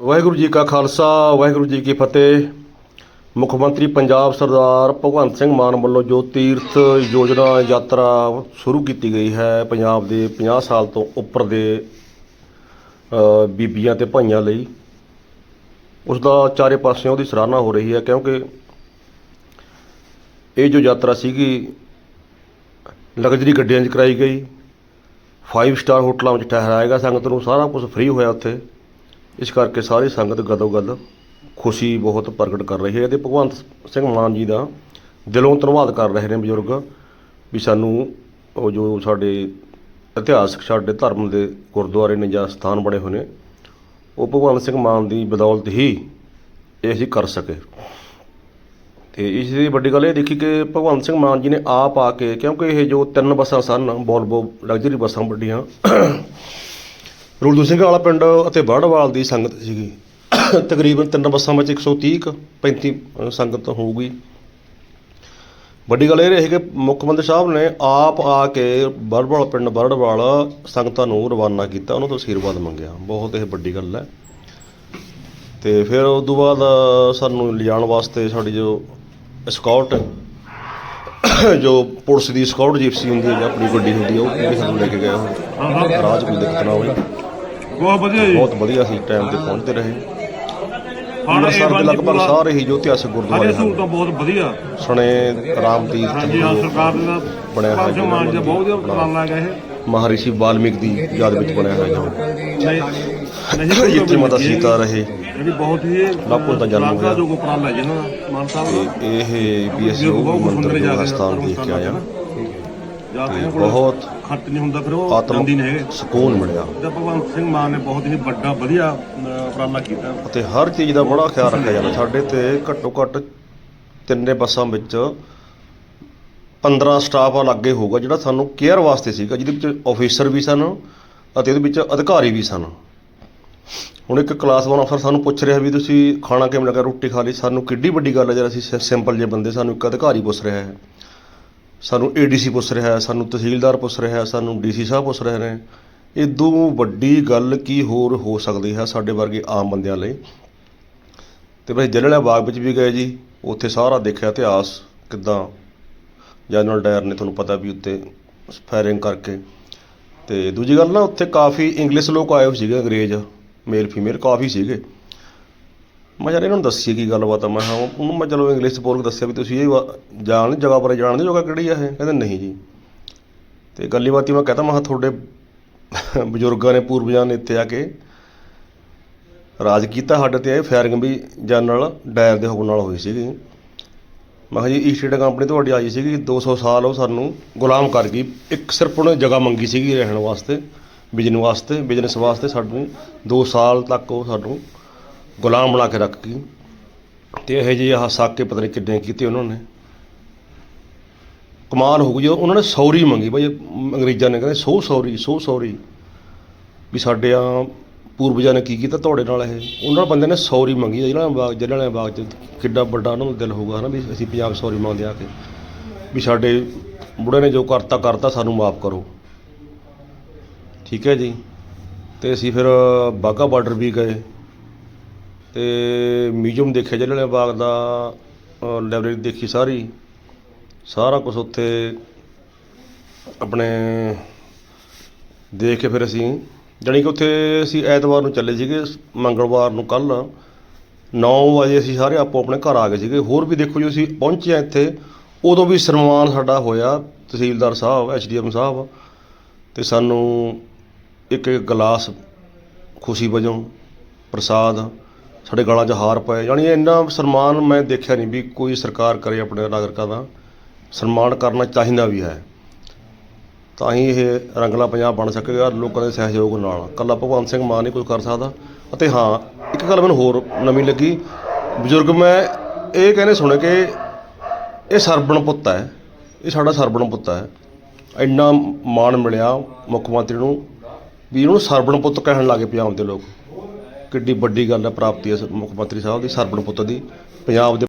ਵਾਹਿਗੁਰੂ ਜੀ ਕਾ ਖਾਲਸਾ, ਵਾਹਿਗੁਰੂ ਜੀ ਕੀ ਫਤਿਹ। ਮੁੱਖ ਮੰਤਰੀ ਪੰਜਾਬ ਸਰਦਾਰ ਭਗਵੰਤ ਸਿੰਘ ਮਾਨ ਵੱਲੋਂ ਜੋ ਤੀਰਥ ਯੋਜਨਾ ਯਾਤਰਾ ਸ਼ੁਰੂ ਕੀਤੀ ਗਈ ਹੈ, ਪੰਜਾਬ ਦੇ 50 ਸਾਲ ਤੋਂ ਉੱਪਰ ਦੇ ਬੀਬੀਆਂ ਤੇ ਭਾਈਆਂ ਲਈ, ਉਸ ਦਾ ਚਾਰੇ ਪਾਸਿਓਂ ਉਹਦੀ ਸਰਾਹਨਾ ਹੋ ਰਹੀ ਹੈ ਕਿਉਂਕਿ ਇਹ ਜੋ ਯਾਤਰਾ ਸੀਗੀ, ਲਗਜ਼ਰੀ ਗੱਡੀਆਂ 'ਚ ਕਰਾਈ ਗਈ 5 ਸਟਾਰ ਹੋਟਲਾਂ ਵਿੱਚ ਠਹਿਰਾਏਗਾ ਸੰਗਤ ਨੂੰ ਸਾਰਾ ਕੁਝ ਫ੍ਰੀ ਹੋਇਆ ਉੱਥੇ। ਇਸ ਕਰਕੇ ਸਾਰੀ ਸੰਗਤ ਗਦੋ ਗਦ ਖੁਸ਼ੀ ਬਹੁਤ ਪ੍ਰਗਟ ਕਰ ਰਹੀ ਹੈ ਤੇ ਭਗਵੰਤ ਸਿੰਘ ਮਾਨ ਜੀ ਦਾ ਦਿਲੋਂ ਧੰਨਵਾਦ ਕਰ ਰਹੇ ਨੇ ਬਜ਼ੁਰਗ ਵੀ ਸਾਨੂੰ ਉਹ ਜੋ ਸਾਡੇ ਇਤਿਹਾਸਕ ਸਾਡੇ ਧਰਮ ਦੇ ਗੁਰਦੁਆਰੇ ਨੇ ਜਾਂ ਸਥਾਨ ਬਣੇ ਹੋਏ ਨੇ, ਉਹ ਭਗਵੰਤ ਸਿੰਘ ਮਾਨ ਦੀ ਬਦੌਲਤ ਹੀ ਇਹ ਅਸੀਂ ਕਰ ਸਕੇ। ਤੇ ਇਸ ਦੀ ਵੱਡੀ ਗੱਲ ਇਹ ਦੇਖੀ ਕਿ ਭਗਵੰਤ ਸਿੰਘ ਮਾਨ ਜੀ ਨੇ ਆਪ ਆ ਕੇ, ਕਿਉਂਕਿ ਇਹ ਜੋ ਤਿੰਨ ਬੱਸਾਂ ਸਨ ਬੋਲਬੋ ਲਗਜ਼ਰੀ ਬੱਸਾਂ ਵੱਡੀਆਂ ਰੂਲਦੂ ਸਿੰਘ ਵਾਲਾ ਪਿੰਡ ਅਤੇ ਬਾੜਵਾਲ ਦੀ ਸੰਗਤ ਸੀਗੀ। ਤਕਰੀਬਨ ਤਿੰਨ ਬੱਸਾਂ ਵਿੱਚ 130 ਕੁ 35 ਸੰਗਤ ਹੋਊਗੀ। ਵੱਡੀ ਗੱਲ ਇਹ ਰਹੀ ਕਿ ਮੁੱਖ ਮੰਤਰੀ ਸਾਹਿਬ ਨੇ ਆਪ ਆ ਕੇ ਬਾੜਵਾਲ ਪਿੰਡ ਬਾੜਵਾਲ ਸੰਗਤਾਂ ਨੂੰ ਰਵਾਨਾ ਕੀਤਾ ਉਹਨਾਂ ਤੋਂ ਅਸ਼ੀਰਵਾਦ ਮੰਗਿਆ। ਬਹੁਤ ਇਹ ਵੱਡੀ ਗੱਲ ਹੈ। ਤੇ ਫਿਰ ਉਸ ਤੋਂ ਬਾਅਦ ਸਾਨੂੰ ਲਿਜਾਣ ਵਾਸਤੇ ਸਾਡੀ ਜੋ ਸਕਾਊਟ ਜੋ ਪੁਲਿਸ ਦੀ ਸਕਾਊਟ ਜਿਪਸੀ ਹੁੰਦੀ ਹੈ ਜਾਂ ਆਪਣੀ ਗੱਡੀ ਹੁੰਦੀ ਹੈ ਉਹ ਸਾਨੂੰ ਲੈ ਕੇ ਗਏ। 'ਚ ਕੋਈ ਦਿੱਕਤ ਨਾ ਹੋਵੇ। ਬਹੁਤ ਵਧੀਆ ਜੀ। ਬਹੁਤ ਵਧੀਆ ਸੀ ਟਾਈਮ ਤੇ ਪਹੁੰਚਦੇ ਰਹੇ। ਅੰਮ੍ਰਿਤਸਰ ਦੇ ਲਗਭਗ ਸਾਰੇ ਹੀ ਇਤਿਹਾਸਕ ਗੁਰਦੁਆਰੇ ਹਨ। ਸਹੂਲਤਾਂ ਬਹੁਤ ਵਧੀਆ। ਸਣੇ ਰਾਮ ਤੀਰਥ ਹਾਂਜੀ ਹਾਂ ਸਰਕਾਰ ਦੇ ਬਣਿਆ ਹੋਇਆ ਪਾਸੇ ਮਾਨ ਜੀ ਦਾ ਬਹੁਤ ਵਧੀਆ ਉਪਰਾਲਾ ਹੈਗਾ ਇਹ। ਮਹਾਰਿਸ਼ੀ ਵਾਲਮੀਕ ਦੀ ਯਾਦ ਵਿੱਚ ਬਣਿਆ ਹੋਇਆ ਹੈ। ਨਹੀਂ ਨਹੀਂ ਜਿੱਥੇ ਮਾਤਾ ਸੀਤਾ ਰਹੇ। ਜਿਹੜੀ ਬਹੁਤ ਹੀ ਲਾਖੋਂ ਦਾ ਜਨਮ ਹੋਇਆ। ਜੋ ਉਪਰਾਲਾ ਹੈ ਜਿਹਨਾਂ ਦਾ ਮਾਨ ਸਾਹਿਬ ਦਾ। ਇਹ ਉਹ ਮੰਦਿਰ ਜੋ ਸਥਾਨ ਦੇਖ ਕੇ ਆਏ ਹਾਂ ਜਾ ਕੇ ਬਹੁਤ ਖਰਚ ਨਹੀਂ ਹੁੰਦਾ ਫਿਰ ਉਹ ਜਾਂਦੀ ਨਹੀਂ ਹੈਗੇ। ਸਕੂਨ ਮਿਲਿਆ। ਤੇ ਭਗਵੰਤ ਸਿੰਘ ਮਾਨ ਨੇ ਬਹੁਤ ਹੀ ਵੱਡਾ ਵਧੀਆ ਅਹ, ਉਪਰਾਲਾ ਕੀਤਾ। ਅਤੇ ਹਰ ਚੀਜ਼ ਦਾ ਬੜਾ ਖਿਆਲ ਰੱਖਿਆ ਜਾਂਦਾ। ਸਾਡੇ ਤੇ ਘੱਟੋ ਘੱਟ ਤਿੰਨੇ ਬੱਸਾਂ ਵਿੱਚ 15 ਸਟਾਫ ਅਲੱਗੇ ਹੋਊਗਾ ਜਿਹੜਾ ਸਾਨੂੰ ਕੇਅਰ ਵਾਸਤੇ ਸੀਗਾ ਜਿਹਦੇ ਵਿੱਚ ਆਫੀਸਰ ਵੀ ਸਨ ਅਤੇ ਉਹਦੇ ਵਿੱਚ ਅਧਿਕਾਰੀ ਵੀ ਸਨ। ਹੁਣ ਇੱਕ ਕਲਾਸ 1 ਅਫਸਰ ਸਾਨੂੰ ਪੁੱਛ ਰਿਹਾ ਵੀ ਤੁਸੀਂ ਖਾਣਾ ਕਿਵੇਂ ਲੱਗਾ? ਰੋਟੀ ਖਾ ਲਈ? ਸਾਨੂੰ ਕਿੱਡੀ ਵੱਡੀ ਗੱਲ ਹੈ ਜਦ ਅਸੀਂ ਸਿੰਪਲ ਜਿਹੇ ਬੰਦੇ ਸਾਨੂੰ ਇੱਕ ਅਧਿਕਾਰੀ ਪੁੱਛ ਰਿਹਾ ਹੈ। ਸਾਨੂੰ ਏਡੀਸੀ ਪੁੱਛ ਰਿਹਾ ਸਾਨੂੰ ਤਹਿਸੀਲਦਾਰ ਪੁੱਛ ਰਿਹਾ ਹੈ, ਸਾਨੂੰ ਡੀਸੀ ਸਾਹਿਬ ਪੁੱਛ ਰਹੇ ਨੇ। ਇਦੋਂ ਵੱਡੀ ਗੱਲ ਕੀ ਹੋਰ ਹੋ ਸਕਦੀ ਹੈ ਸਾਡੇ ਵਰਗੇ ਆਮ ਬੰਦਿਆਂ ਲਈ? ਤੇ ਭਾਈ ਜਲਿਆਂਵਾਲਾ ਬਾਗ ਵਿੱਚ ਵੀ ਗਏ ਜੀ, ਉੱਥੇ ਸਾਰਾ ਦੇਖਿਆ ਇਤਿਹਾਸ ਕਿੱਦਾਂ? ਜਨਰਲ ਡਾਇਰ ਨੇ ਤੁਹਾਨੂੰ ਪਤਾ ਵੀ ਉੱਤੇ ਫਾਇਰਿੰਗ ਕਰਕੇ। ਤੇ ਦੂਜੀ ਗੱਲ ਨਾ, ਉੱਥੇ ਕਾਫੀ ਇੰਗਲਿਸ਼ ਲੋਕ ਆਏ ਹੋਏ ਸੀਗੇ, ਅੰਗਰੇਜ਼ ਮੇਲ ਫੀਮੇਲ ਕਾਫੀ ਸੀਗੇ। ਮੈਂ ਯਾਰ ਇਹਨਾਂ ਨੂੰ ਦੱਸੀ ਕੀ ਗੱਲਬਾਤ ਆ? ਮੈਂ ਹਾਂ ਉਹਨੂੰ ਮੈਂ ਚਲੋ ਇੰਗਲਿਸ਼ 'ਚ ਬੋਲ ਕੇ ਦੱਸਿਆ ਵੀ ਤੁਸੀਂ ਇਹ ਵਾ- ਜਾਣ ਜਗ੍ਹਾ ਬਾਰੇ ਜਾਣਦੇ ਜਗ੍ਹਾ ਕਿਹੜੀ ਆ ਇਹ? ਕਹਿੰਦੇ ਨਹੀਂ ਜੀ। ਤੇ ਗੱਲੀ ਬਾਤੀ ਮੈਂ ਕਹਤਾ, ਮੈਂ ਕਿਹਾ ਤੁਹਾਡੇ ਬਜ਼ੁਰਗਾਂ ਨੇ, ਪੂਰਵਜਾਂ ਨੇ ਇੱਥੇ ਆ ਕੇ ਰਾਜ ਕੀਤਾ ਸਾਡੇ ਤੇ, ਇਹ ਫਾਇਰਿੰਗ ਵੀ ਨਾਲ ਡਾਇਰ ਦੇ ਹੁਕਮ ਨਾਲ ਹੋਈ ਸੀਗੀ। ਮੈਂ ਕਿਹਾ ਜੀ ਈਸਟ ਇੰਡੀਆ ਕੰਪਨੀ ਤੁਹਾਡੀ ਆਈ ਸੀਗੀ 200 ਸਾਲ ਉਹ ਸਾਨੂੰ ਗੁਲਾਮ ਕਰ ਗਈ। ਇੱਕ ਸਿਰਫ ਉਹਨੇ ਜਗ੍ਹਾ ਮੰਗੀ ਸੀਗੀ ਰਹਿਣ ਵਾਸਤੇ ਬਿਜਨ ਵਾਸਤੇ ਬਿਜਨਸ ਵਾਸਤੇ ਸਾਨੂੰ 2 ਸਾਲ ਤੱਕ ਉਹ ਸਾਨੂੰ ਗੁਲਾਮ ਬਣਾ ਕੇ ਰੱਖ ਗਈ ਤੇ ਇਹ ਜਿਹੇ ਆਹ ਸਾਕੇ ਪਤਾ ਨਹੀਂ ਕਿੱਡੇ ਕੀਤੇ ਉਹਨਾਂ ਨੇ। ਕਮਾਲ ਹੋ ਗਈ ਜਦੋਂ ਉਹਨਾਂ ਨੇ ਸੌਰੀ ਮੰਗੀ। ਬਈ ਅੰਗਰੇਜ਼ਾਂ ਨੇ ਕਹਿੰਦੇ, ਸੋ ਸੌਰੀ ਸੋ ਸੌਰੀ। ਵੀ ਸਾਡੇ ਆ ਪੂਰਵਜਾਂ ਨੇ ਕੀ ਕੀਤਾ ਤੁਹਾਡੇ ਨਾਲ ਇਹ? ਉਹਨਾਂ ਬੰਦੇ ਨੇ ਸੌਰੀ ਮੰਗੀ। ਜਿਹੜਾ ਬਾਗ ਜਿਹੜਾ ਵਾਲੇ ਬਾਗ ਚ ਕਿੱਡਾ ਵੱਡਾ ਉਹਨਾਂ ਨੂੰ ਦਿਲ ਹੋਊਗਾ ਹਨਾ ਵੀ ਅਸੀਂ ਪੰਜਾਬ ਸੌਰੀ ਮੰਗਦੇ ਆ ਕੇ। ਵੀ ਸਾਡੇ ਬੁੜੇ ਨੇ ਜੋ ਕਰਤਾ ਕਰਤਾ, ਸਾਨੂੰ ਮਾਫ ਕਰੋ। ਠੀਕ ਹੈ ਜੀ? ਤੇ ਅਸੀਂ ਫਿਰ ਬਾਗਾ ਬਾਰਡਰ ਵੀ ਗਏ। ਤੇ ਮਿਊਜ਼ੀਅਮ ਦੇਖਿਆ ਜਲਿਆਂਵਾਲੇ ਬਾਗ ਦਾ ਲਾਇਬ੍ਰੇਰੀ ਦੇਖੀ ਸਾਰੀ। ਸਾਰਾ ਕੁਝ ਉੱਥੇ ਆਪਣੇ ਦੇਖ ਕੇ ਫਿਰ ਅਸੀਂ, ਜਾਣੀ ਕਿ ਉੱਥੇ ਅਸੀਂ ਐਤਵਾਰ ਨੂੰ ਚੱਲੇ ਸੀਗੇ, ਮੰਗਲਵਾਰ ਨੂੰ ਕੱਲ 9 ਵਜੇ ਅਸੀਂ ਸਾਰੇ ਆਪੋ ਆਪਣੇ ਘਰ ਆ ਗਏ ਸੀਗੇ। ਹੋਰ ਵੀ ਦੇਖੋ ਜੀ, ਅਸੀਂ ਪਹੁੰਚੇ ਹਾਂ ਇੱਥੇ, ਉਦੋਂ ਵੀ ਸਨਮਾਨ ਸਾਡਾ ਹੋਇਆ, ਤਹਿਸੀਲਦਾਰ ਸਾਹਿਬ, ਐਚਡੀਐਮ ਸਾਹਿਬ, ਤੇ ਸਾਨੂੰ ਇੱਕ ਇੱਕ ਗਲਾਸ ਖੁਸ਼ੀ ਵਜੋਂ ਪ੍ਰਸਾਦ ਸਾਡੇ ਗਲਾਂ 'ਚ ਹਾਰ ਪਏ। ਯਾਨੀ ਇੰਨਾ ਸਨਮਾਨ ਮੈਂ ਦੇਖਿਆ ਨਹੀਂ ਵੀ ਕੋਈ ਸਰਕਾਰ ਕਰੇ ਆਪਣੇ ਨਾਗਰਿਕਾਂ ਦਾ। ਸਨਮਾਨ ਕਰਨਾ ਚਾਹੀਦਾ ਵੀ ਹੈ। ਤਾਂ ਹੀ ਇਹ ਰੰਗਲਾ ਪੰਜਾਬ ਬਣ ਸਕੇਗਾ ਲੋਕਾਂ ਦੇ ਸਹਿਯੋਗ ਨਾਲ। ਕੱਲਾ ਭਗਵੰਤ ਸਿੰਘ ਮਾਨ ਨਹੀਂ ਕੁਝ ਕਰ ਸਕਦਾ। ਅਤੇ ਹਾਂ, ਇੱਕ ਗੱਲ ਮੈਨੂੰ ਹੋਰ ਨਵੀਂ ਲੱਗੀ। ਬਜ਼ੁਰਗ, ਮੈਂ ਇਹ ਕਹਿੰਦੇ ਸੁਣੇ ਕਿ ਇਹ ਸਰਬਣ ਪੁੱਤ ਹੈ। ਇਹ ਸਾਡਾ ਸਰਬਣ ਪੁੱਤ ਹੈ। ਇੰਨਾ ਮਾਣ ਮਿਲਿਆ ਮੁੱਖ ਮੰਤਰੀ ਨੂੰ ਵੀ ਇਹਨੂੰ ਸਰਬਣ ਪੁੱਤ ਕਹਿਣ ਲੱਗੇ ਪੰਜਾਬ ਦੇ ਲੋਕ। ਕਿੱਡੀ ਵੱਡੀ ਗੱਲ ਹੈ ਪ੍ਰਾਪਤੀ ਹੈ ਸ- ਮੁੱਖ ਮੰਤਰੀ ਸਾਹਿਬ ਦੀ ਸਰਬਣ ਪੁੱਤ ਦੀ, ਪੰਜਾਬ ਦੇ